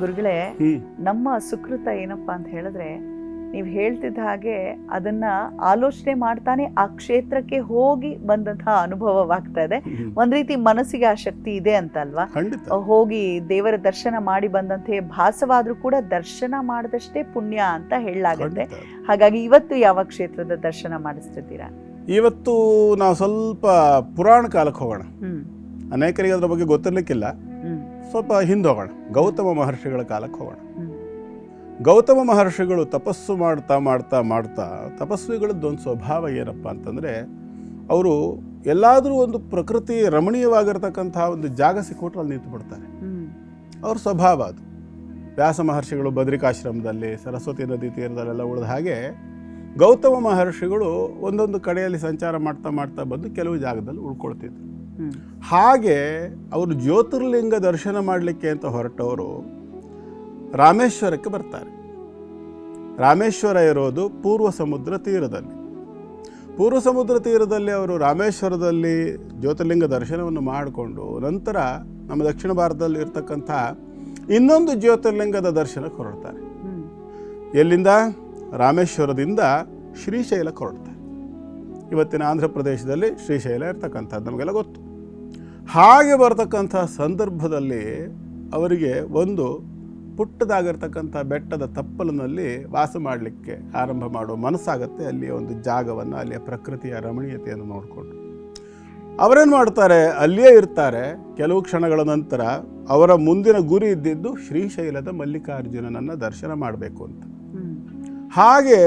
ಗುರುಗಳೇ ನಮ್ಮ ಸುಕೃತ ಏನಪ್ಪಾ ಅಂತ ಹೇಳಿದ್ರೆ ನೀವು ಹೇಳ್ತಿದ್ದ ಹಾಗೆ ಅದನ್ನ ಆಲೋಚನೆ ಮಾಡ್ತಾನೆ ಆ ಕ್ಷೇತ್ರಕ್ಕೆ ಹೋಗಿ ಬಂದಂತಹ ಅನುಭವವಾಗ್ತಾ ಇದೆ. ಒಂದ್ ರೀತಿ ಮನಸ್ಸಿಗೆ ಆ ಶಕ್ತಿ ಇದೆ ಅಂತ ಅಲ್ವಾ ಹೋಗಿ ದೇವರ ದರ್ಶನ ಮಾಡಿ ಬಂದಂತೆ ಭಾಸವಾದ್ರೂ ಕೂಡ ದರ್ಶನ ಮಾಡಿದಷ್ಟೇ ಪುಣ್ಯ ಅಂತ ಹೇಳಲಾಗುತ್ತೆ. ಹಾಗಾಗಿ ಇವತ್ತು ಯಾವ ಕ್ಷೇತ್ರದ ದರ್ಶನ ಮಾಡಿಸ್ತಿದ್ದೀರಾ? ಇವತ್ತು ನಾವು ಸ್ವಲ್ಪ ಪುರಾಣ ಕಾಲಕ್ಕೆ ಹೋಗೋಣ. ಅನೇಕರಿಗೆ ಅದ್ರ ಬಗ್ಗೆ ಗೊತ್ತಿರ್ಲಿಕ್ಕಿಲ್ಲ. ಸ್ವಲ್ಪ ಹಿಂದೆ ಹೋಗೋಣ. ಗೌತಮ ಮಹರ್ಷಿಗಳ ಕಾಲಕ್ಕೆ ಹೋಗೋಣ. ಗೌತಮ ಮಹರ್ಷಿಗಳು ತಪಸ್ಸು ಮಾಡ್ತಾ ಮಾಡ್ತಾ ಮಾಡ್ತಾ ತಪಸ್ವಿಗಳದ್ದು ಒಂದು ಸ್ವಭಾವ ಏನಪ್ಪ ಅಂತಂದರೆ ಅವರು ಎಲ್ಲಾದರೂ ಒಂದು ಪ್ರಕೃತಿ ರಮಣೀಯವಾಗಿರ್ತಕ್ಕಂಥ ಒಂದು ಜಾಗ ಸಿಕ್ಕೊಟ್ರೆ ಅಲ್ಲಿ ನಿಂತುಬಿಡ್ತಾರೆ ಅವ್ರ ಸ್ವಭಾವ ಅದು. ವ್ಯಾಸ ಮಹರ್ಷಿಗಳು ಬದ್ರಿಕಾಶ್ರಮದಲ್ಲಿ ಸರಸ್ವತಿ ನದಿ ತೀರದಲ್ಲೆಲ್ಲ ಉಳಿದ ಹಾಗೆ ಗೌತಮ ಮಹರ್ಷಿಗಳು ಒಂದೊಂದು ಕಡೆಯಲ್ಲಿ ಸಂಚಾರ ಮಾಡ್ತಾ ಮಾಡ್ತಾ ಬಂದು ಕೆಲವು ಜಾಗದಲ್ಲಿ ಉಳ್ಕೊಳ್ತಿದ್ರು. ಹಾಗೆ ಅವರು ಜ್ಯೋತಿರ್ಲಿಂಗ ದರ್ಶನ ಮಾಡಲಿಕ್ಕೆ ಅಂತ ಹೊರಟವರು ರಾಮೇಶ್ವರಕ್ಕೆ ಬರ್ತಾರೆ. ರಾಮೇಶ್ವರ ಇರೋದು ಪೂರ್ವ ಸಮುದ್ರ ತೀರದಲ್ಲಿ. ಪೂರ್ವ ಸಮುದ್ರ ತೀರದಲ್ಲಿ ಅವರು ರಾಮೇಶ್ವರದಲ್ಲಿ ಜ್ಯೋತಿರ್ಲಿಂಗ ದರ್ಶನವನ್ನು ಮಾಡಿಕೊಂಡು ನಂತರ ನಮ್ಮ ದಕ್ಷಿಣ ಭಾರತದಲ್ಲಿ ಇರ್ತಕ್ಕಂಥ ಇನ್ನೊಂದು ಜ್ಯೋತಿರ್ಲಿಂಗದ ದರ್ಶನಕ್ಕೆ ಹೊರಡ್ತಾರೆ. ಎಲ್ಲಿಂದ? ರಾಮೇಶ್ವರದಿಂದ ಶ್ರೀಶೈಲಕ್ಕೆ ಹೊರಡ್ತಾರೆ. ಇವತ್ತಿನ ಆಂಧ್ರ ಪ್ರದೇಶದಲ್ಲಿ ಶ್ರೀಶೈಲ ಇರ್ತಕ್ಕಂಥದ್ದು ನಮಗೆಲ್ಲ ಗೊತ್ತು. ಹಾಗೆ ಬರತಕ್ಕಂಥ ಸಂದರ್ಭದಲ್ಲಿ ಅವರಿಗೆ ಒಂದು ಪುಟ್ಟದಾಗಿರ್ತಕ್ಕಂಥ ಬೆಟ್ಟದ ತಪ್ಪಲಿನಲ್ಲಿ ವಾಸ ಮಾಡಲಿಕ್ಕೆ ಆರಂಭ ಮಾಡುವ ಮನಸ್ಸಾಗತ್ತೆ. ಅಲ್ಲಿಯ ಒಂದು ಜಾಗವನ್ನು, ಅಲ್ಲಿಯ ಪ್ರಕೃತಿಯ ರಮಣೀಯತೆಯನ್ನು ನೋಡಿಕೊಂಡು. ಅವರೇನು ಮಾಡ್ತಾರೆ? ಅಲ್ಲಿಯೇ ಇರ್ತಾರೆ. ಕೆಲವು ಕ್ಷಣಗಳ ನಂತರ ಅವರ ಮುಂದಿನ ಗುರಿ ಇದ್ದಿದ್ದು ಶ್ರೀಶೈಲದ ಮಲ್ಲಿಕಾರ್ಜುನನನ್ನು ದರ್ಶನ ಮಾಡಬೇಕು ಅಂತ. ಹಾಗೆ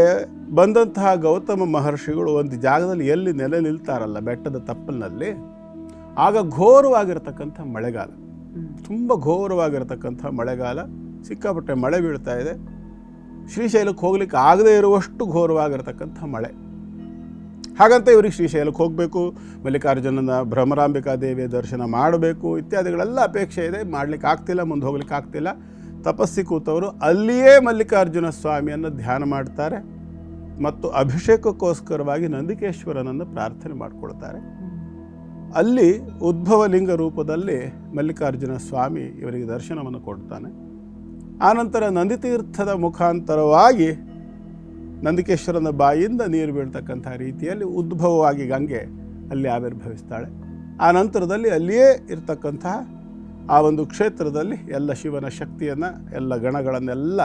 ಬಂದಂತಹ ಗೌತಮ ಮಹರ್ಷಿಗಳು ಒಂದು ಜಾಗದಲ್ಲಿ ಎಲ್ಲಿ ನೆಲೆ ನಿಲ್ತಾರಲ್ಲ ಬೆಟ್ಟದ ತಪ್ಪಲಿನಲ್ಲಿ ಆಗ ಘೋರವಾಗಿರ್ತಕ್ಕಂಥ ಮಳೆಗಾಲ. ತುಂಬ ಘೋರವಾಗಿರ್ತಕ್ಕಂಥ ಮಳೆಗಾಲ. ಸಿಕ್ಕಾಪಟ್ಟೆ ಮಳೆ ಬೀಳ್ತಾ ಇದೆ. ಶ್ರೀಶೈಲಕ್ಕೆ ಹೋಗ್ಲಿಕ್ಕೆ ಆಗದೇ ಇರುವಷ್ಟು ಘೋರವಾಗಿರ್ತಕ್ಕಂಥ ಮಳೆ. ಹಾಗಂತ ಇವ್ರಿಗೆ ಶ್ರೀಶೈಲಕ್ಕೆ ಹೋಗಬೇಕು ಮಲ್ಲಿಕಾರ್ಜುನನ ಭ್ರಮರಾಂಬಿಕಾ ದೇವಿಯ ದರ್ಶನ ಮಾಡಬೇಕು ಇತ್ಯಾದಿಗಳೆಲ್ಲ ಅಪೇಕ್ಷೆ ಇದೆ. ಮಾಡಲಿಕ್ಕೆ ಆಗ್ತಿಲ್ಲ ಮುಂದೆ ಹೋಗ್ಲಿಕ್ಕೆ ಆಗ್ತಿಲ್ಲ. ತಪಸ್ಸಿ ಕೂತವರು ಅಲ್ಲಿಯೇ ಮಲ್ಲಿಕಾರ್ಜುನ ಸ್ವಾಮಿಯನ್ನು ಧ್ಯಾನ ಮಾಡ್ತಾರೆ. ಮತ್ತು ಅಭಿಷೇಕಕ್ಕೋಸ್ಕರವಾಗಿ ನಂದಿಕೇಶ್ವರನನ್ನು ಪ್ರಾರ್ಥನೆ ಮಾಡಿಕೊಳ್ತಾರೆ. ಅಲ್ಲಿ ಉದ್ಭವಲಿಂಗ ರೂಪದಲ್ಲಿ ಮಲ್ಲಿಕಾರ್ಜುನ ಸ್ವಾಮಿ ಇವರಿಗೆ ದರ್ಶನವನ್ನು ಕೊಡ್ತಾನೆ. ಆನಂತರ ನಂದಿತೀರ್ಥದ ಮುಖಾಂತರವಾಗಿ ನಂದಿಕೇಶ್ವರನ ಬಾಯಿಯಿಂದ ನೀರು ಬೀಳ್ತಕ್ಕಂಥ ರೀತಿಯಲ್ಲಿ ಉದ್ಭವವಾಗಿ ಗಂಗೆ ಅಲ್ಲಿ ಆವಿರ್ಭವಿಸ್ತಾಳೆ. ಆ ನಂತರದಲ್ಲಿ ಅಲ್ಲಿಯೇ ಇರ್ತಕ್ಕಂತಹ ಆ ಒಂದು ಕ್ಷೇತ್ರದಲ್ಲಿ ಎಲ್ಲ ಶಿವನ ಶಕ್ತಿಯನ್ನು, ಎಲ್ಲ ಗಣಗಳನ್ನೆಲ್ಲ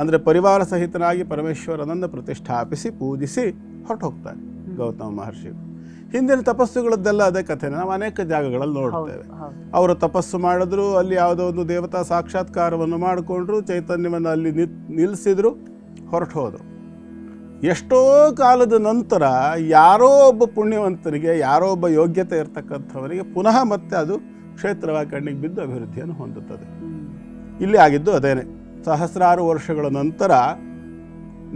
ಅಂದರೆ ಪರಿವಾರ ಸಹಿತನಾಗಿ ಪರಮೇಶ್ವರನನ್ನು ಪ್ರತಿಷ್ಠಾಪಿಸಿ, ಪೂಜಿಸಿ ಹೊರಟು ಹೋಗ್ತಾರೆ ಗೌತಮ ಮಹರ್ಷಿ ಹಿಂದಿನ ತಪಸ್ಸುಗಳದ್ದೆಲ್ಲ ಅದೇ ಕಥೆ ನಾವು ಅನೇಕ ಜಾಗಗಳಲ್ಲಿ ನೋಡ್ತೇವೆ. ಅವರು ತಪಸ್ಸು ಮಾಡಿದ್ರು ಅಲ್ಲಿ ಯಾವುದೋ ಒಂದು ದೇವತಾ ಸಾಕ್ಷಾತ್ಕಾರವನ್ನು ಮಾಡಿಕೊಂಡ್ರು ಚೈತನ್ಯವನ್ನು ಅಲ್ಲಿ ನಿ ನಿಲ್ಲಿಸಿದ್ರು ಹೊರಟು ಹೋದರು. ಎಷ್ಟೋ ಕಾಲದ ನಂತರ ಯಾರೋ ಒಬ್ಬ ಪುಣ್ಯವಂತರಿಗೆ ಯಾರೋ ಒಬ್ಬ ಯೋಗ್ಯತೆ ಇರತಕ್ಕಂಥವರಿಗೆ ಪುನಃ ಮತ್ತೆ ಅದು ಕ್ಷೇತ್ರವಾಗಿ ಕಣ್ಣಿಗೆ ಬಿದ್ದು ಅಭಿವೃದ್ಧಿಯನ್ನು ಹೊಂದುತ್ತದೆ. ಇಲ್ಲಿ ಆಗಿದ್ದು ಅದೇನೆ. ಸಹಸ್ರಾರು ವರ್ಷಗಳ ನಂತರ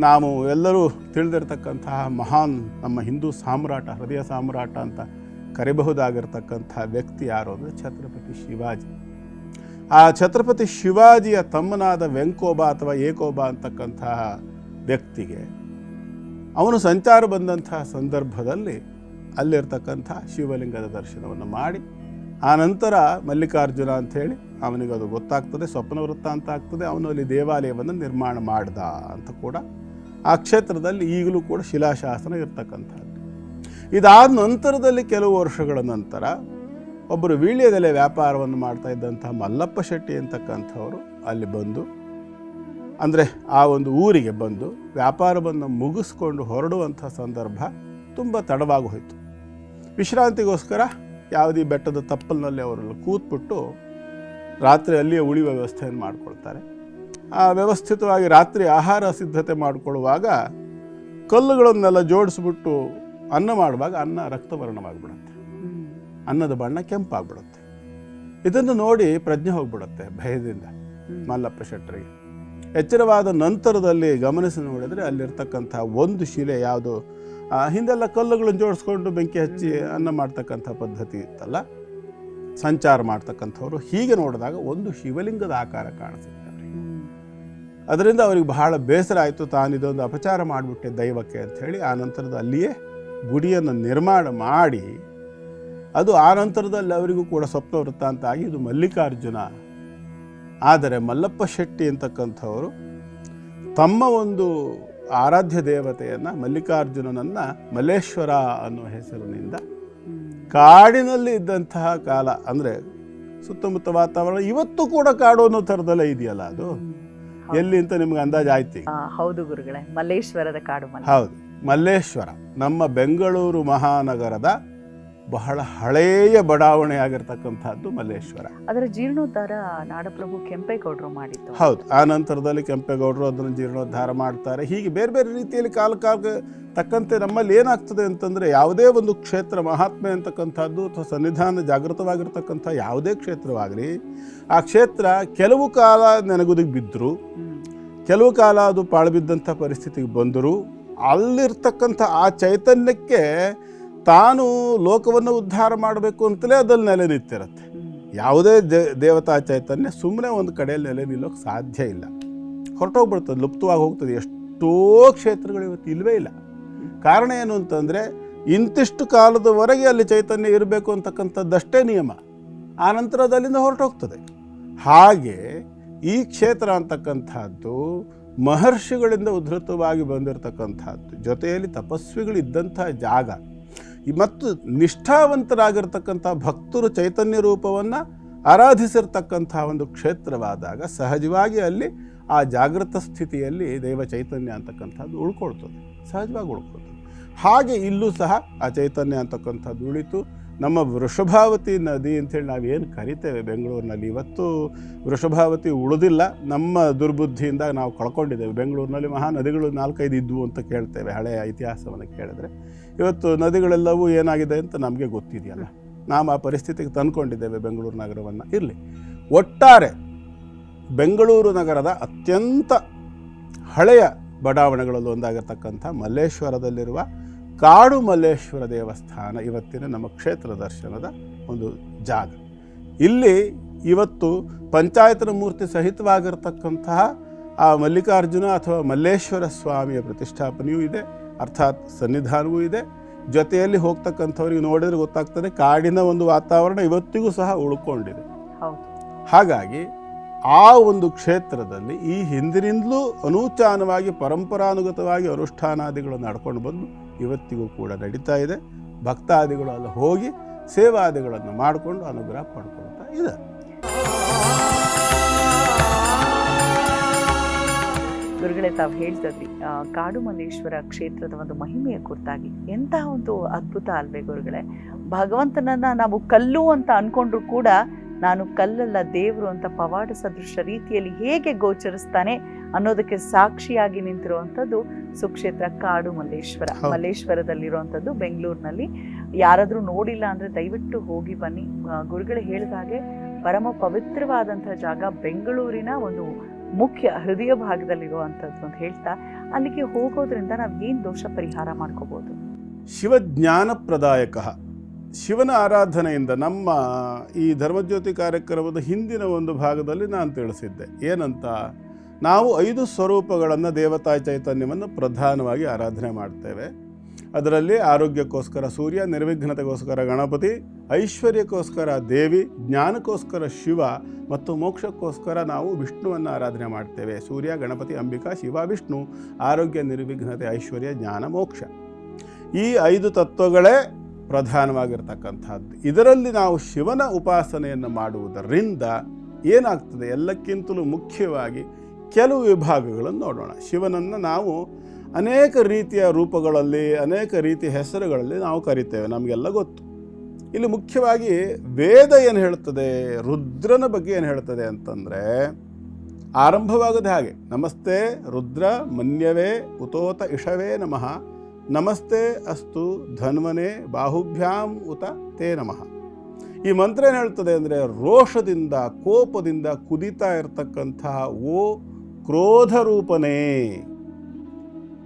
ನಾವು ಎಲ್ಲರೂ ತಿಳಿದಿರ್ತಕ್ಕಂತಹ ಮಹಾನ್ ನಮ್ಮ ಹಿಂದೂ ಸಾಮ್ರಾಟ, ಹೃದಯ ಸಾಮ್ರಾಟ ಅಂತ ಕರೆಯಬಹುದಾಗಿರ್ತಕ್ಕಂಥ ವ್ಯಕ್ತಿ ಯಾರು ಅಂದರೆ ಛತ್ರಪತಿ ಶಿವಾಜಿ. ಆ ಛತ್ರಪತಿ ಶಿವಾಜಿಯ ತಮ್ಮನಾದ ವೆಂಕೋಬ ಅಥವಾ ಏಕೋಬ ಅಂತಕ್ಕಂತಹ ವ್ಯಕ್ತಿಗೆ ಅವನು ಸಂಚಾರ ಬಂದಂತಹ ಸಂದರ್ಭದಲ್ಲಿ ಅಲ್ಲಿರ್ತಕ್ಕಂಥ ಶಿವಲಿಂಗದ ದರ್ಶನವನ್ನು ಮಾಡಿ ಆನಂತರ ನಂತರ ಮಲ್ಲಿಕಾರ್ಜುನ ಅಂಥೇಳಿ ಅವನಿಗೆ ಅದು ಗೊತ್ತಾಗ್ತದೆ ಸ್ವಪ್ನ ವೃತ್ತ ಅಂತ ಆಗ್ತದೆ, ಅವನು ಅಲ್ಲಿ ದೇವಾಲಯವನ್ನು ನಿರ್ಮಾಣ ಮಾಡ್ದ ಅಂತ ಕೂಡ ಆ ಕ್ಷೇತ್ರದಲ್ಲಿ ಈಗಲೂ ಕೂಡ ಶಿಲಾಶಾಸನ ಇರ್ತಕ್ಕಂಥದ್ದು. ಇದಾದ ನಂತರದಲ್ಲಿ ಕೆಲವು ವರ್ಷಗಳ ನಂತರ ಒಬ್ಬರು ವೀಳ್ಯದೆಲೆ ವ್ಯಾಪಾರವನ್ನು ಮಾಡ್ತಾ ಇದ್ದಂತಹ ಮಲ್ಲಪ್ಪ ಶೆಟ್ಟಿ ಅಂತಕ್ಕಂಥವರು ಅಲ್ಲಿ ಬಂದು, ಅಂದರೆ ಆ ಒಂದು ಊರಿಗೆ ಬಂದು ವ್ಯಾಪಾರವನ್ನು ಮುಗಿಸ್ಕೊಂಡು ಹೊರಡುವಂಥ ಸಂದರ್ಭ ತುಂಬ ತಡವಾಗಿ ಹೋಯಿತು. ವಿಶ್ರಾಂತಿಗೋಸ್ಕರ ಯಾವುದೇ ಬೆಟ್ಟದ ತಪ್ಪಲಿನಲ್ಲಿ ಅವರೆಲ್ಲ ಕೂತ್ಬಿಟ್ಟು ರಾತ್ರಿ ಅಲ್ಲಿಯೇ ಉಳಿಯುವ ವ್ಯವಸ್ಥೆಯನ್ನು ಮಾಡಿಕೊಳ್ತಾರೆ. ವ್ಯವಸ್ಥಿತವಾಗಿ ರಾತ್ರಿ ಆಹಾರ ಸಿದ್ಧತೆ ಮಾಡಿಕೊಳ್ಳುವಾಗ ಕಲ್ಲುಗಳನ್ನೆಲ್ಲ ಜೋಡಿಸ್ಬಿಟ್ಟು ಅನ್ನ ಮಾಡುವಾಗ ಅನ್ನ ರಕ್ತವರ್ಣವಾಗಿಬಿಡುತ್ತೆ. ಅನ್ನದ ಬಣ್ಣ ಕೆಂಪಾಗ್ಬಿಡುತ್ತೆ. ಇದನ್ನು ನೋಡಿ ಪ್ರಜ್ಞೆ ಹೋಗ್ಬಿಡುತ್ತೆ ಭಯದಿಂದ ಮಲ್ಲಪ್ಪ ಶೆಟ್ಟರಿಗೆ. ಎಚ್ಚರವಾದ ನಂತರದಲ್ಲಿ ಗಮನಿಸಿ ನೋಡಿದರೆ ಅಲ್ಲಿರ್ತಕ್ಕಂಥ ಒಂದು ಶಿಲೆ ಯಾವುದು? ಹಿಂದೆಲ್ಲ ಕಲ್ಲುಗಳನ್ನು ಜೋಡಿಸ್ಕೊಂಡು ಬೆಂಕಿ ಹಚ್ಚಿ ಅನ್ನ ಮಾಡ್ತಕ್ಕಂಥ ಪದ್ಧತಿ ಇತ್ತಲ್ಲ? ಸಂಚಾರ ಮಾಡ್ತಕ್ಕಂಥವ್ರು ಹೀಗೆ ನೋಡಿದಾಗ ಒಂದು ಶಿವಲಿಂಗದ ಆಕಾರ ಕಾಣಿಸುತ್ತೆ. ಅದರಿಂದ ಅವ್ರಿಗೆ ಬಹಳ ಬೇಸರ ಆಯಿತು. ತಾನು ಇದೊಂದು ಅಪಚಾರ ಮಾಡಿಬಿಟ್ಟೆ ದೈವಕ್ಕೆ ಅಂಥೇಳಿ ಆ ನಂತರದ ಅಲ್ಲಿಯೇ ಗುಡಿಯನ್ನು ನಿರ್ಮಾಣ ಮಾಡಿ ಅದು ಆ ನಂತರದಲ್ಲಿ ಅವರಿಗೂ ಕೂಡ ಸ್ವಪ್ನ ವೃತ್ತಾಂತ ಆಗಿ ಇದು ಮಲ್ಲಿಕಾರ್ಜುನ. ಆದರೆ ಮಲ್ಲಪ್ಪ ಶೆಟ್ಟಿ ಅಂತಕ್ಕಂಥವರು ತಮ್ಮ ಒಂದು ಆರಾಧ್ಯ ದೇವತೆಯನ್ನು ಮಲ್ಲಿಕಾರ್ಜುನನನ್ನು ಮಲ್ಲೇಶ್ವರ ಅನ್ನೋ ಹೆಸರಿನಿಂದ ಕಾಡಿನಲ್ಲಿ ಇದ್ದಂತಹ ಕಾಲ ಅಂದರೆ ಸುತ್ತಮುತ್ತ ವಾತಾವರಣ ಇವತ್ತು ಕೂಡ ಕಾಡು ಅನ್ನೋ ಥರದಲ್ಲೇ ಇದೆಯಲ್ಲ ಅದು? ಎಲ್ಲಿ ಅಂತ ನಿಮ್ಗೆ ಅಂದಾಜು ಆಯ್ತು ಈಗ. ಆ, ಹೌದು ಗುರುಗಳೇ ಮಲ್ಲೇಶ್ವರದ ಕಾಡು ಮನೆ ಹೌದು ಮಲ್ಲೇಶ್ವರ ನಮ್ಮ ಬೆಂಗಳೂರು ಮಹಾನಗರದ ಬಹಳ ಹಳೆಯ ಬಡಾವಣೆ ಆಗಿರ್ತಕ್ಕಂಥದ್ದು ಮಲ್ಲೇಶ್ವರ. ಅದರ ಜೀರ್ಣೋದ್ಧಾರ ನಾಡಪ್ರಭು ಕೆಂಪೇಗೌಡರು ಮಾಡಿದ್ದು. ಹೌದು ಆ ನಂತರದಲ್ಲಿ ಕೆಂಪೇಗೌಡರು ಅದನ್ನು ಜೀರ್ಣೋದ್ಧಾರ ಮಾಡ್ತಾರೆ. ಹೀಗೆ ಬೇರೆ ಬೇರೆ ರೀತಿಯಲ್ಲಿ ಕಾಲ ಕಾಲಕ್ಕೆ ತಕ್ಕಂತೆ ನಮ್ಮಲ್ಲಿ ಏನಾಗ್ತದೆ ಅಂತಂದರೆ ಯಾವುದೇ ಒಂದು ಕ್ಷೇತ್ರ ಮಹಾತ್ಮೆ ಅಂತಕ್ಕಂಥದ್ದು ಅಥವಾ ಸನ್ನಿಧಾನ ಜಾಗೃತವಾಗಿರ್ತಕ್ಕಂಥ ಯಾವುದೇ ಕ್ಷೇತ್ರವಾಗಲಿ ಆ ಕ್ಷೇತ್ರ ಕೆಲವು ಕಾಲ ನೆನಗುದಿಗೆ ಬಿದ್ದರು ಕೆಲವು ಕಾಲ ಅದು ಪಾಳುಬಿದ್ದಂಥ ಪರಿಸ್ಥಿತಿಗೆ ಬಂದರು ಅಲ್ಲಿರ್ತಕ್ಕಂಥ ಆ ಚೈತನ್ಯಕ್ಕೆ ತಾನು ಲೋಕವನ್ನು ಉದ್ಧಾರ ಮಾಡಬೇಕು ಅಂತಲೇ ಅದಲ್ಲಿ ನೆಲೆ ನಿಂತಿರುತ್ತೆ. ಯಾವುದೇ ದೇವತಾ ಚೈತನ್ಯ ಸುಮ್ಮನೆ ಒಂದು ಕಡೆಯಲ್ಲಿ ನೆಲೆ ನಿಲ್ಲೋಕೆ ಸಾಧ್ಯ ಇಲ್ಲ. ಹೊರಟೋಗ್ಬಿಡ್ತದೆ, ಲುಪ್ತವಾಗಿ ಹೋಗ್ತದೆ. ಎಷ್ಟೋ ಕ್ಷೇತ್ರಗಳು ಇವತ್ತು ಇಲ್ಲವೇ ಇಲ್ಲ. ಕಾರಣ ಏನು ಅಂತಂದರೆ, ಇಂತಿಷ್ಟು ಕಾಲದವರೆಗೆ ಅಲ್ಲಿ ಚೈತನ್ಯ ಇರಬೇಕು ಅಂತಕ್ಕಂಥದ್ದಷ್ಟೇ ನಿಯಮ. ಆನಂತರ ಅದು ಅಲ್ಲಿಂದ ಹೊರಟೋಗ್ತದೆ. ಹಾಗೆ ಈ ಕ್ಷೇತ್ರ ಅಂತಕ್ಕಂಥದ್ದು ಮಹರ್ಷಿಗಳಿಂದ ಉದ್ಧೃತವಾಗಿ ಬಂದಿರತಕ್ಕಂಥದ್ದು. ಜೊತೆಯಲ್ಲಿ ತಪಸ್ವಿಗಳಿದ್ದಂಥ ಜಾಗ. ಮತ್ತು ನಿಷ್ಠಾವಂತರಾಗಿರ್ತಕ್ಕಂಥ ಭಕ್ತರು ಚೈತನ್ಯ ರೂಪವನ್ನು ಆರಾಧಿಸಿರ್ತಕ್ಕಂಥ ಒಂದು ಕ್ಷೇತ್ರವಾದಾಗ ಸಹಜವಾಗಿ ಅಲ್ಲಿ ಆ ಜಾಗೃತ ಸ್ಥಿತಿಯಲ್ಲಿ ದೈವ ಚೈತನ್ಯ ಅಂತಕ್ಕಂಥದ್ದು ಉಳ್ಕೊಳ್ತದೆ. ಸಹಜವಾಗಿ ಉಳ್ಕೊಳ್ತದೆ. ಹಾಗೆ ಇಲ್ಲೂ ಸಹ ಆ ಚೈತನ್ಯ ಅಂತಕ್ಕಂಥದ್ದು ಉಳಿತು. ನಮ್ಮ ವೃಷಭಾವತಿ ನದಿ ಅಂಥೇಳಿ ನಾವೇನು ಕರಿತೇವೆ ಬೆಂಗಳೂರಿನಲ್ಲಿ? ಇವತ್ತು ವೃಷಭಾವತಿ ಉಳಿದಿಲ್ಲ. ನಮ್ಮ ದುರ್ಬುದ್ಧಿಯಿಂದ ನಾವು ಕಳ್ಕೊಂಡಿದ್ದೇವೆ. ಬೆಂಗಳೂರಿನಲ್ಲಿ ಮಹಾ ನದಿಗಳು ನಾಲ್ಕೈದು ಇದ್ವು ಅಂತ ಕೇಳ್ತೇವೆ ಹಳೆಯ ಇತಿಹಾಸವನ್ನು ಕೇಳಿದ್ರೆ. ಇವತ್ತು ನದಿಗಳೆಲ್ಲವೂ ಏನಾಗಿದೆ ಅಂತ ನಮಗೆ ಗೊತ್ತಿದೆಯಲ್ಲ. ನಾವು ಆ ಪರಿಸ್ಥಿತಿಗೆ ತಂದ್ಕೊಂಡಿದ್ದೇವೆ ಬೆಂಗಳೂರು ನಗರವನ್ನು. ಇರಲಿ. ಒಟ್ಟಾರೆ ಬೆಂಗಳೂರು ನಗರದ ಅತ್ಯಂತ ಹಳೆಯ ಬಡಾವಣೆಗಳಲ್ಲಿ ಒಂದಾಗಿರ್ತಕ್ಕಂಥ ಮಲ್ಲೇಶ್ವರದಲ್ಲಿರುವ ಕಾಡು ಮಲ್ಲೇಶ್ವರ ದೇವಸ್ಥಾನ ಇವತ್ತಿನ ನಮ್ಮ ಕ್ಷೇತ್ರ ದರ್ಶನದ ಒಂದು ಜಾಗ. ಇಲ್ಲಿ ಇವತ್ತು ಪಂಚಾಯತನ ಮೂರ್ತಿ ಸಹಿತವಾಗಿರ್ತಕ್ಕಂತಹ ಆ ಮಲ್ಲಿಕಾರ್ಜುನ ಅಥವಾ ಮಲ್ಲೇಶ್ವರ ಸ್ವಾಮಿಯ ಪ್ರತಿಷ್ಠಾಪನೆಯೂ ಇದೆ ಅರ್ಥಾತ್ ಸನ್ನಿಧಾನವೂ ಇದೆ. ಜೊತೆಯಲ್ಲಿ ಹೋಗ್ತಕ್ಕಂಥವ್ರಿಗೆ ನೋಡಿದ್ರೆ ಗೊತ್ತಾಗ್ತದೆ ಕಾಡಿನ ಒಂದು ವಾತಾವರಣ ಇವತ್ತಿಗೂ ಸಹ ಉಳ್ಕೊಂಡಿದೆ. ಹಾಗಾಗಿ ಆ ಒಂದು ಕ್ಷೇತ್ರದಲ್ಲಿ ಈ ಹಿಂದಿನಿಂದಲೂ ಅನೂಚಾನವಾಗಿ ಪರಂಪರಾನುಗತವಾಗಿ ಅನುಷ್ಠಾನಾದಿಗಳು ನಡ್ಕೊಂಡು ಬಂದು ಇವತ್ತಿಗೂ ಕೂಡ ನಡೀತಾ ಇದೆ. ಭಕ್ತಾದಿಗಳು ಅಲ್ಲಿ ಹೋಗಿ ಸೇವಾದಿಗಳನ್ನು ಮಾಡಿಕೊಂಡು ಅನುಗ್ರಹ ಪಡ್ಕೊಳ್ತಾ ಇದೆ ಗುರುಗಳೇ, ತಾವು ಹೇಳ್ತದ್ರಿ ಕಾಡು ಮಲ್ಲೇಶ್ವರ ಕ್ಷೇತ್ರದ ಒಂದು ಮಹಿಮೆಯ ಕುರಿತಾಗಿ ಎಂತಹ ಒಂದು ಅದ್ಭುತ ಅಲ್ವೇ ಗುರುಗಳೇ. ಭಗವಂತನನ್ನ ನಾವು ಕಲ್ಲು ಅಂತ ಅನ್ಕೊಂಡ್ರು ಕೂಡ ನಾನು ಕಲ್ಲಲ್ಲ ದೇವರು ಅಂತ ಪವಾಡ ಸದೃಶ ರೀತಿಯಲ್ಲಿ ಹೇಗೆ ಗೋಚರಿಸ್ತಾನೆ ಅನ್ನೋದಕ್ಕೆ ಸಾಕ್ಷಿಯಾಗಿ ನಿಂತಿರುವಂಥದ್ದು ಸುಕ್ಷೇತ್ರ ಕಾಡು ಮಲ್ಲೇಶ್ವರ. ಮಲ್ಲೇಶ್ವರದಲ್ಲಿರುವಂಥದ್ದು ಬೆಂಗಳೂರಿನಲ್ಲಿ. ಯಾರಾದರೂ ನೋಡಿಲ್ಲ ಅಂದರೆ ದಯವಿಟ್ಟು ಹೋಗಿ ಬನ್ನಿ. ಗುರುಗಳು ಹೇಳಿದ ಹಾಗೆ ಪರಮ ಪವಿತ್ರವಾದಂಥ ಜಾಗ ಬೆಂಗಳೂರಿನ ಒಂದು ಮುಖ್ಯ ಹೃದಯ ಭಾಗದಲ್ಲಿರುವಂಥದ್ದು ಅಂತ ಹೇಳ್ತಾ ಅಲ್ಲಿಗೆ ಹೋಗೋದ್ರಿಂದ ನಾವು ಏನು ದೋಷ ಪರಿಹಾರ ಮಾಡ್ಕೋಬಹುದು ಶಿವಜ್ಞಾನ ಪ್ರದಾಯಕ ಶಿವನ ಆರಾಧನೆಯಿಂದ ನಮ್ಮ ಈ ಧರ್ಮಜ್ಯೋತಿ ಕಾರ್ಯಕ್ರಮದ ಹಿಂದಿನ ಒಂದು ಭಾಗದಲ್ಲಿ ನಾನು ತಿಳಿಸಿದ್ದೆ. ಏನಂತ? ನಾವು ಐದು ಸ್ವರೂಪಗಳನ್ನು ದೇವತಾ ಚೈತನ್ಯವನ್ನು ಪ್ರಧಾನವಾಗಿ ಆರಾಧನೆ ಮಾಡ್ತೇವೆ. ಅದರಲ್ಲಿ ಆರೋಗ್ಯಕ್ಕೋಸ್ಕರ ಸೂರ್ಯ, ನಿರ್ವಿಘ್ನತೆಗೋಸ್ಕರ ಗಣಪತಿ, ಐಶ್ವರ್ಯಕ್ಕೋಸ್ಕರ ದೇವಿ, ಜ್ಞಾನಕ್ಕೋಸ್ಕರ ಶಿವ ಮತ್ತು ಮೋಕ್ಷಕ್ಕೋಸ್ಕರ ನಾವು ವಿಷ್ಣುವನ್ನು ಆರಾಧನೆ ಮಾಡ್ತೇವೆ. ಸೂರ್ಯ, ಗಣಪತಿ, ಅಂಬಿಕಾ, ಶಿವ, ವಿಷ್ಣು, ಆರೋಗ್ಯ, ನಿರ್ವಿಘ್ನತೆ, ಐಶ್ವರ್ಯ, ಜ್ಞಾನ, ಮೋಕ್ಷ. ಈ ಐದು ತತ್ವಗಳೇ ಪ್ರಧಾನವಾಗಿರ್ತಕ್ಕಂಥದ್ದು. ಇದರಲ್ಲಿ ನಾವು ಶಿವನ ಉಪಾಸನೆಯನ್ನು ಮಾಡುವುದರಿಂದ ಏನಾಗ್ತದೆ? ಎಲ್ಲಕ್ಕಿಂತಲೂ ಮುಖ್ಯವಾಗಿ ಕೆಲವು ವಿಭಾಗಗಳನ್ನು ನೋಡೋಣ. ಶಿವನನ್ನು ನಾವು ಅನೇಕ ರೀತಿಯ ರೂಪಗಳಲ್ಲಿ, ಅನೇಕ ರೀತಿಯ ಹೆಸರುಗಳಲ್ಲಿ ನಾವು ಕರಿತೇವೆ, ನಮಗೆಲ್ಲ ಗೊತ್ತು. ಇಲ್ಲಿ ಮುಖ್ಯವಾಗಿ ವೇದ ಏನು ಹೇಳ್ತದೆ, ರುದ್ರನ ಬಗ್ಗೆ ಏನು ಹೇಳ್ತದೆ ಅಂತಂದರೆ, ಆರಂಭವಾಗದ ಹಾಗೆ, ನಮಸ್ತೆ ರುದ್ರ ಮನ್ಯವೇ ಉತೋತ ಇಷವೇ ನಮಃ, ನಮಸ್ತೆ ಅಸ್ತು ಧನ್ವನೇ ಬಾಹುಭ್ಯಾಂ ಉತ ತೇ ನಮಃ. ಈ ಮಂತ್ರ ಏನು ಹೇಳ್ತದೆ ಅಂದರೆ, ರೋಷದಿಂದ, ಕೋಪದಿಂದ ಕುದಿತಾ ಇರತಕ್ಕಂತಹ ಓ ಕ್ರೋಧ ರೂಪನೇ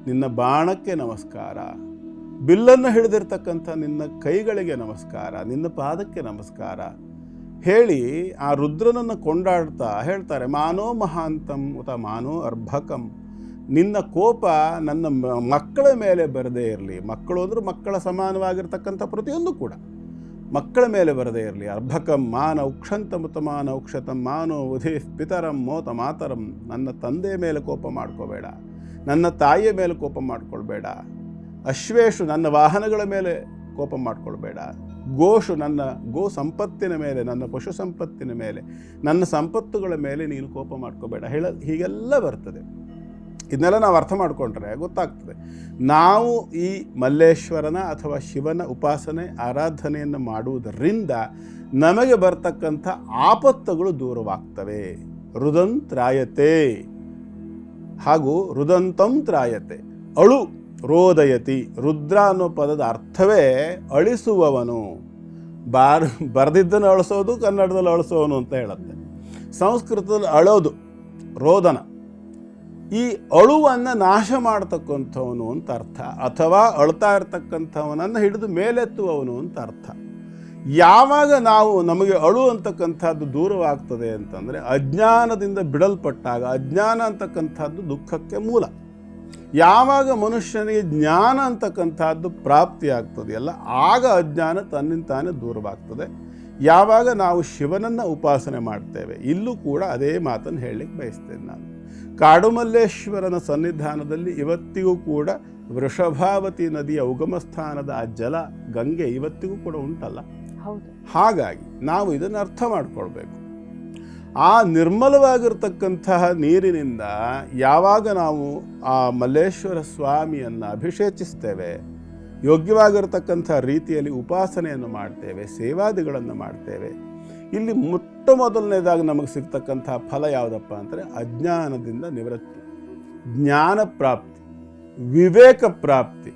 ನಿನ್ನ ಬಾಣಕ್ಕೆ ನಮಸ್ಕಾರ. ಬಿಲ್ಲನ್ನು ಹಿಡಿದಿರ್ತಕ್ಕಂಥ ನಿನ್ನ ಕೈಗಳಿಗೆ ನಮಸ್ಕಾರ, ನಿನ್ನ ಪಾದಕ್ಕೆ ನಮಸ್ಕಾರ. ಹೇಳಿ ಆ ರುದ್ರನನ್ನು ಕೊಂಡಾಡ್ತಾ ಹೇಳ್ತಾರೆ, ಮಾನೋ ಮಹಾಂತಂ ಉತ ಮಾನೋ ಅರ್ಭಕಂ. ನಿನ್ನ ಕೋಪ ನನ್ನ ಮಕ್ಕಳ ಮೇಲೆ ಬರದೇ ಇರಲಿ. ಮಕ್ಕಳು ಅಂದರೆ ಮಕ್ಕಳ ಸಮಾನವಾಗಿರ್ತಕ್ಕಂಥ ಪ್ರತಿಯೊಂದು ಕೂಡ. ಮಕ್ಕಳ ಮೇಲೆ ಬರದೇ ಇರಲಿ. ಅರ್ಭಕಂ ಮಾನ ಉಕ್ಷಂತ ಮುತಮಾನ ಉಕ್ಷತಂ ಮಾನೋ ಉಧಿ ಪಿತರಂ ಮೋತ ಮಾತರಂ. ನನ್ನ ತಂದೆಯ ಮೇಲೆ ಕೋಪ ಮಾಡ್ಕೋಬೇಡ. ನನ್ನ ತಾಯಿಯ ಮೇಲೆ ಕೋಪ ಮಾಡ್ಕೊಳ್ಬೇಡ. ಅಶ್ವೇಶು ನನ್ನ ವಾಹನಗಳ ಮೇಲೆ ಕೋಪ ಮಾಡ್ಕೊಳ್ಬೇಡ. ಗೋಶು ನನ್ನ ಗೋ ಸಂಪತ್ತಿನ ಮೇಲೆ, ನನ್ನ ಪಶು ಸಂಪತ್ತಿನ ಮೇಲೆ, ನನ್ನ ಸಂಪತ್ತುಗಳ ಮೇಲೆ ನೀನು ಕೋಪ ಮಾಡ್ಕೋಬೇಡ. ಹೇಳ ಹೀಗೆಲ್ಲ ಬರ್ತದೆ. ಇದನ್ನೆಲ್ಲ ನಾವು ಅರ್ಥ ಮಾಡಿಕೊಂಡ್ರೆ ಗೊತ್ತಾಗ್ತದೆ. ನಾವು ಈ ಮಲ್ಲೇಶ್ವರನ ಅಥವಾ ಶಿವನ ಉಪಾಸನೆ, ಆರಾಧನೆಯನ್ನು ಮಾಡುವುದರಿಂದ ನಮಗೆ ಬರ್ತಕ್ಕಂಥ ಆಪತ್ತುಗಳು ದೂರವಾಗ್ತವೆ. ರುದಂತ್ರಾಯತೆ. ಹಾಗೂ ರುದಂತಂ ತ್ರಾಯತೆ. ಅಳು ರೋದಯತಿ. ರುದ್ರ ಅನ್ನೋ ಪದದ ಅರ್ಥವೇ ಅಳಿಸುವವನು. ಬಾರ್, ಬರೆದಿದ್ದನ್ನು ಅಳಿಸೋದು, ಕನ್ನಡದಲ್ಲಿ ಅಳಿಸೋನು ಅಂತ ಹೇಳುತ್ತೆ. ಸಂಸ್ಕೃತದಲ್ಲಿ ಅಳೋದು, ರೋದನ. ಈ ಅಳುವನ್ನು ನಾಶ ಮಾಡ್ತಕ್ಕಂಥವನು ಅಂತ ಅರ್ಥ. ಅಥವಾ ಅಳ್ತಾ ಇರ್ತಕ್ಕಂಥವನನ್ನು ಹಿಡಿದು ಮೇಲೆತ್ತುವವನು ಅಂತ ಅರ್ಥ. ಯಾವಾಗ ನಾವು ನಮಗೆ ಅಳು ಅಂತಕ್ಕಂಥದ್ದು ದೂರವಾಗ್ತದೆ ಅಂತಂದರೆ ಅಜ್ಞಾನದಿಂದ ಬಿಡಲ್ಪಟ್ಟಾಗ, ಅಜ್ಞಾನ ಅಂತಕ್ಕಂಥದ್ದು ದುಃಖಕ್ಕೆ ಮೂಲ. ಯಾವಾಗ ಮನುಷ್ಯನಿಗೆ ಜ್ಞಾನ ಅಂತಕ್ಕಂಥದ್ದು ಪ್ರಾಪ್ತಿಯಾಗ್ತದೆಯಲ್ಲ ಆಗ ಅಜ್ಞಾನ ತನ್ನಿಂದ ತಾನೇ ದೂರವಾಗ್ತದೆ. ಯಾವಾಗ ನಾವು ಶಿವನನ್ನು ಉಪಾಸನೆ ಮಾಡ್ತೇವೆ, ಇಲ್ಲೂ ಕೂಡ ಅದೇ ಮಾತನ್ನು ಹೇಳಲಿಕ್ಕೆ ಬಯಸ್ತೇನೆ ನಾನು. ಕಾಡುಮಲ್ಲೇಶ್ವರನ ಸನ್ನಿಧಾನದಲ್ಲಿ ಇವತ್ತಿಗೂ ಕೂಡ ವೃಷಭಾವತಿ ನದಿಯ ಉಗಮ ಸ್ಥಾನದ ಆ ಜಲ ಗಂಗೆ ಇವತ್ತಿಗೂ ಕೂಡ ಉಂಟಲ್ಲ? ಹಾಗಾಗಿ ನಾವು ಇದನ್ನು ಅರ್ಥ ಮಾಡಿಕೊಳ್ಬೇಕು. ಆ ನಿರ್ಮಲವಾಗಿರ್ತಕ್ಕಂತಹ ನೀರಿನಿಂದ ಯಾವಾಗ ನಾವು ಆ ಮಲ್ಲೇಶ್ವರ ಸ್ವಾಮಿಯನ್ನು ಅಭಿಷೇಚಿಸ್ತೇವೆ ಯೋಗ್ಯವಾಗಿರ್ತಕ್ಕಂಥ ರೀತಿಯಲ್ಲಿ ಉಪಾಸನೆಯನ್ನು ಮಾಡ್ತೇವೆ ಸೇವಾದಿಗಳನ್ನು ಮಾಡ್ತೇವೆ ಇಲ್ಲಿ ಮೊಟ್ಟ ಮೊದಲನೇದಾಗಿ ನಮಗೆ ಸಿಗ್ತಕ್ಕಂಥ ಫಲ ಯಾವುದಪ್ಪ ಅಂದರೆ ಅಜ್ಞಾನದಿಂದ ನಿವೃತ್ತಿ. ಜ್ಞಾನ ಪ್ರಾಪ್ತಿ, ವಿವೇಕ ಪ್ರಾಪ್ತಿ,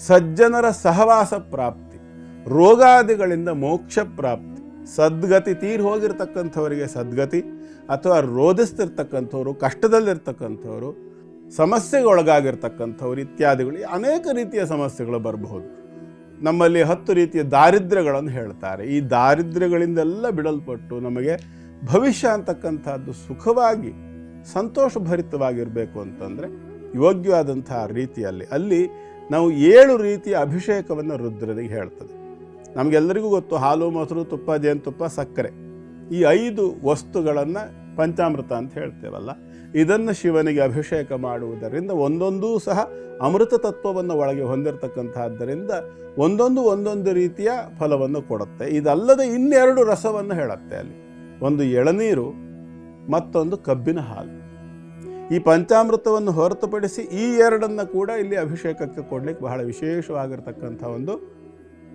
ಸಜ್ಜನರ ಸಹವಾಸ ಪ್ರಾಪ್ತಿ, ರೋಗಾದಿಗಳಿಂದ ಮೋಕ್ಷ ಪ್ರಾಪ್ತಿ, ಸದ್ಗತಿ ತೀರಿ ಹೋಗಿರ್ತಕ್ಕಂಥವರಿಗೆ ಸದ್ಗತಿ ಅಥವಾ ರೋಧಿಸ್ತಿರ್ತಕ್ಕಂಥವ್ರು, ಕಷ್ಟದಲ್ಲಿರ್ತಕ್ಕಂಥವ್ರು, ಸಮಸ್ಯೆಗೆ ಒಳಗಾಗಿರ್ತಕ್ಕಂಥವ್ರು ಇತ್ಯಾದಿಗಳು ಅನೇಕ ರೀತಿಯ ಸಮಸ್ಯೆಗಳು ಬರಬಹುದು. ನಮ್ಮಲ್ಲಿ ಹತ್ತು ರೀತಿಯ ದಾರಿದ್ರ್ಯಗಳನ್ನು ಹೇಳ್ತಾರೆ. ಈ ದಾರಿದ್ರ್ಯಗಳಿಂದೆಲ್ಲ ಬಿಡಲ್ಪಟ್ಟು ನಮಗೆ ಭವಿಷ್ಯ ಅಂತಕ್ಕಂಥದ್ದು ಸುಖವಾಗಿ, ಸಂತೋಷಭರಿತವಾಗಿರಬೇಕು ಅಂತಂದರೆ ಯೋಗ್ಯವಾದಂತಹ ರೀತಿಯಲ್ಲಿ ಅಲ್ಲಿ ನಾವು ಏಳು ರೀತಿಯ ಅಭಿಷೇಕವನ್ನು ರುದ್ರನಿಗೆ ಹೇಳ್ತದೆ. ನಮಗೆಲ್ಲರಿಗೂ ಗೊತ್ತು, ಹಾಲು, ಮೊಸರು, ತುಪ್ಪ ಜೇನುತುಪ್ಪ ಸಕ್ಕರೆ. ಈ ಐದು ವಸ್ತುಗಳನ್ನು ಪಂಚಾಮೃತ ಅಂತ ಹೇಳ್ತೇವಲ್ಲ. ಇದನ್ನು ಶಿವನಿಗೆ ಅಭಿಷೇಕ ಮಾಡುವುದರಿಂದ ಒಂದೊಂದೂ ಸಹ ಅಮೃತ ತತ್ವವನ್ನು ಒಳಗೆ ಹೊಂದಿರತಕ್ಕಂಥದ್ದರಿಂದ ಒಂದೊಂದು ಒಂದೊಂದು ರೀತಿಯ ಫಲವನ್ನು ಕೊಡುತ್ತೆ. ಇದಲ್ಲದೆ ಇನ್ನೆರಡು ರಸವನ್ನು ಹೇಳುತ್ತೆ ಅಲ್ಲಿ. ಒಂದು ಎಳನೀರು, ಮತ್ತೊಂದು ಕಬ್ಬಿನ ಹಾಲು. ಈ ಪಂಚಾಮೃತವನ್ನು ಹೊರತುಪಡಿಸಿ ಈ ಎರಡನ್ನು ಕೂಡ ಇಲ್ಲಿ ಅಭಿಷೇಕಕ್ಕೆ ಕೊಡಲಿಕ್ಕೆ ಬಹಳ ವಿಶೇಷವಾಗಿರ್ತಕ್ಕಂಥ ಒಂದು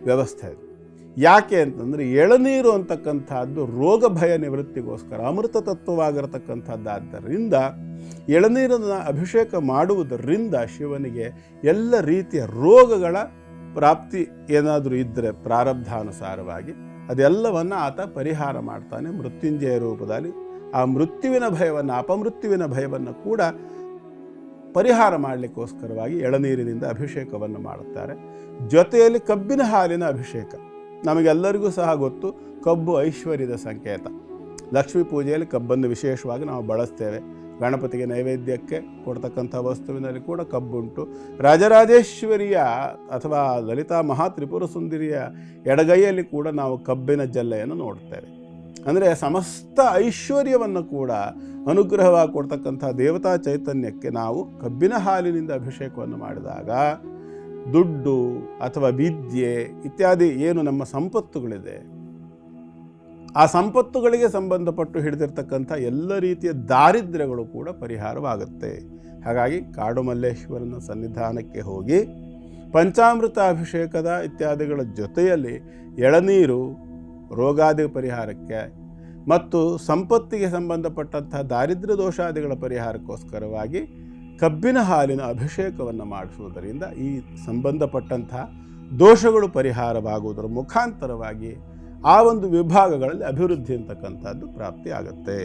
ವ್ಯವಸ್ಥೆ ಇದೆ ಯಾಕೆ ಅಂತಂದರೆ ಎಳನೀರು ಅಂತಕ್ಕಂಥದ್ದು ರೋಗ ಭಯ ನಿವೃತ್ತಿಗೋಸ್ಕರ, ಅಮೃತ ತತ್ವವಾಗಿರತಕ್ಕಂಥದ್ದಾದ್ದರಿಂದ ಎಳನೀರನ್ನು ಅಭಿಷೇಕ ಮಾಡುವುದರಿಂದ ಶಿವನಿಗೆ ಎಲ್ಲ ರೀತಿಯ ರೋಗಗಳ ಪ್ರಾಪ್ತಿ ಏನಾದರೂ ಇದ್ದರೆ ಪ್ರಾರಬ್ಧಾನುಸಾರವಾಗಿ ಅದೆಲ್ಲವನ್ನು ಆತ ಪರಿಹಾರ ಮಾಡ್ತಾನೆ ಮೃತ್ಯುಂಜಯ ರೂಪದಲ್ಲಿ. ಆ ಮೃತ್ಯುವಿನ ಭಯವನ್ನು, ಅಪಮೃತ್ಯುವಿನ ಭಯವನ್ನು ಕೂಡ ಪರಿಹಾರ ಮಾಡಲಿಕ್ಕೋಸ್ಕರವಾಗಿ ಎಳನೀರಿನಿಂದ ಅಭಿಷೇಕವನ್ನು ಮಾಡುತ್ತಾರೆ. ಜೊತೆಯಲ್ಲಿ ಕಬ್ಬಿನ ಹಾಲಿನ ಅಭಿಷೇಕ. ನಮಗೆಲ್ಲರಿಗೂ ಸಹ ಗೊತ್ತು, ಕಬ್ಬು ಐಶ್ವರ್ಯದ ಸಂಕೇತ. ಲಕ್ಷ್ಮೀ ಪೂಜೆಯಲ್ಲಿ ಕಬ್ಬನ್ನು ವಿಶೇಷವಾಗಿ ನಾವು ಬಳಸ್ತೇವೆ. ಗಣಪತಿಗೆ ನೈವೇದ್ಯಕ್ಕೆ ಕೊಡ್ತಕ್ಕಂಥ ವಸ್ತುವಿನಲ್ಲಿ ಕೂಡ ಕಬ್ಬುಂಟು. ರಾಜರಾಜೇಶ್ವರಿಯ ಅಥವಾ ಲಲಿತಾ ಮಹಾತ್ರಿಪುರ ಸುಂದರಿಯ ಎಡಗೈಯಲ್ಲಿ ಕೂಡ ನಾವು ಕಬ್ಬಿನ ಜಲ್ಲೆಯನ್ನು ನೋಡ್ತೇವೆ. ಅಂದರೆ ಸಮಸ್ತ ಐಶ್ವರ್ಯವನ್ನು ಕೂಡ ಅನುಗ್ರಹವಾಗಿ ಕೊಡ್ತಕ್ಕಂಥ ದೇವತಾ ಚೈತನ್ಯಕ್ಕೆ ನಾವು ಕಬ್ಬಿನ ಹಾಲಿನಿಂದ ಅಭಿಷೇಕವನ್ನು ಮಾಡಿದಾಗ ದುಡ್ಡು ಅಥವಾ ವಿದ್ಯೆ ಇತ್ಯಾದಿ ಏನು ನಮ್ಮ ಸಂಪತ್ತುಗಳಿದೆ, ಆ ಸಂಪತ್ತುಗಳಿಗೆ ಸಂಬಂಧಪಟ್ಟು ಹಿಡಿದಿರ್ತಕ್ಕಂಥ ಎಲ್ಲ ರೀತಿಯ ದಾರಿದ್ರ್ಯಗಳು ಕೂಡ ಪರಿಹಾರವಾಗುತ್ತೆ. ಹಾಗಾಗಿ ಕಾಡು ಮಲ್ಲೇಶ್ವರನ ಸನ್ನಿಧಾನಕ್ಕೆ ಹೋಗಿ ಪಂಚಾಮೃತ ಅಭಿಷೇಕದ ಇತ್ಯಾದಿಗಳ ಜೊತೆಯಲ್ಲಿ ಎಳನೀರು ರೋಗಾದಿ ಪರಿಹಾರಕ್ಕೆ ಮತ್ತು ಸಂಪತ್ತಿಗೆ ಸಂಬಂಧಪಟ್ಟಂತಹ ದಾರಿದ್ರ್ಯ ದೋಷಾದಿಗಳ ಪರಿಹಾರಕ್ಕೋಸ್ಕರವಾಗಿ ಕಬ್ಬಿನ ಹಾಲಿನ ಅಭಿಷೇಕವನ್ನು ಮಾಡಿಸುವುದರಿಂದ ಈ ಸಂಬಂಧಪಟ್ಟಂತಹ ದೋಷಗಳು ಪರಿಹಾರವಾಗುವುದರ ಮುಖಾಂತರವಾಗಿ ಆ ಒಂದು ವಿಭಾಗಗಳಲ್ಲಿ ಅಭಿವೃದ್ಧಿ ಅಂತಕ್ಕಂಥದ್ದು ಪ್ರಾಪ್ತಿ ಆಗುತ್ತೆ